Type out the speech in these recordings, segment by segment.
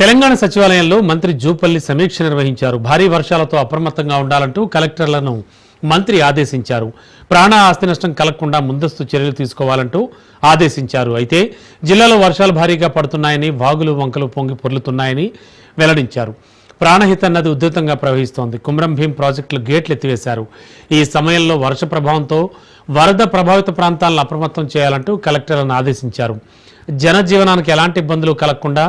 తెలంగాణ సచివాలయంలో మంత్రి జూపల్లి సమీక్ష నిర్వహించారు. భారీ వర్షాలతో అప్రమత్తంగా ఉండాలంటూ కలెక్టర్లను మంత్రి ఆదేశించారు. ప్రాణ ఆస్తి నష్టం కలగకుండా ముందస్తు చర్యలు తీసుకోవాలంటూ ఆదేశించారు. అయితే జిల్లాలో వర్షాలు భారీగా పడుతున్నాయని వాగులు వంకలు పొంగి పొర్లుతున్నాయని వెల్లడించారు. ప్రాణహిత నది ఉధృతంగా ప్రవహిస్తోంది. కుమ్రం భీం ప్రాజెక్టులు గేట్లు ఎత్తివేశారు. ఈ సమయంలో వర్ష ప్రభావంతో వరద ప్రభావిత ప్రాంతాలను అప్రమత్తం చేయాలంటూ కలెక్టర్లను ఆదేశించారు. జనజీవనానికి ఎలాంటి ఇబ్బందులు కలగకుండా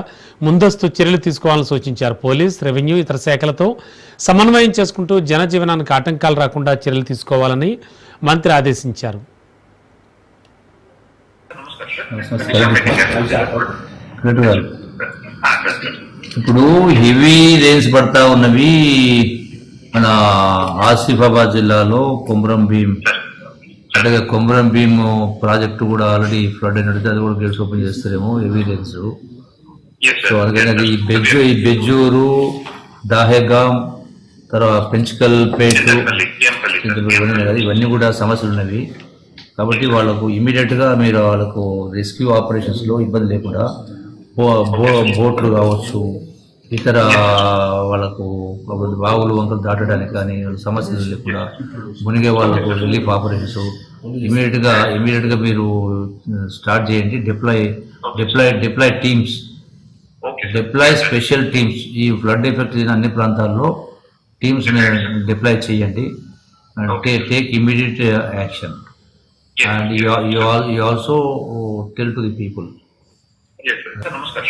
ముందస్తు చర్యలు తీసుకోవాలని సూచించారు. పోలీస్ రెవెన్యూ ఇతర శాఖలతో సమన్వయం చేసుకుంటూ జనజీవనానికి ఆటంకాలు రాకుండా చర్యలు తీసుకోవాలని మంత్రి ఆదేశించారు. గారు ఇప్పుడు హెవీ రేన్స్ పడతా ఉన్నవి మన ఆసిఫాబాద్ జిల్లాలో కొమరం భీం. అలాగే కొమరం భీం ప్రాజెక్టు కూడా ఆల్రెడీ ఫ్లడ్ అయినట్టు అది కూడా గేట్స్ ఓపెన్ చేస్తారేమో హెవీ రేన్స్ సో అందుకని అది ఈ బెజ్జు ఈ బెజ్జూరు దాహేగాం తర్వాత పెంచికల్ పేటు ఇవన్నీ కూడా సమస్యలు ఉన్నవి. కాబట్టి వాళ్ళకు ఇమీడియట్గా మీరు వాళ్ళకు రెస్క్యూ ఆపరేషన్స్లో ఇబ్బంది లేకుండా బోట్లు కావచ్చు ఇతర వాళ్ళకు బావులు వంకలు దాటడానికి కానీ వాళ్ళ సమస్యలు లేకుండా మునిగే వాళ్ళకు రిలీఫ్ ఆపరేషన్స్ ఇమీడియట్గా ఇమీడియట్గా మీరు స్టార్ట్ చేయండి. Deploy deploy deploy teams deploy special teams ఈ ఫ్లడ్ ఎఫెక్ట్ అయిన అన్ని ప్రాంతాల్లో టీమ్స్ డిప్లాయ్ చేయండి. And take immediate action tell to the people. Yes, sir. Sir, నమస్కారం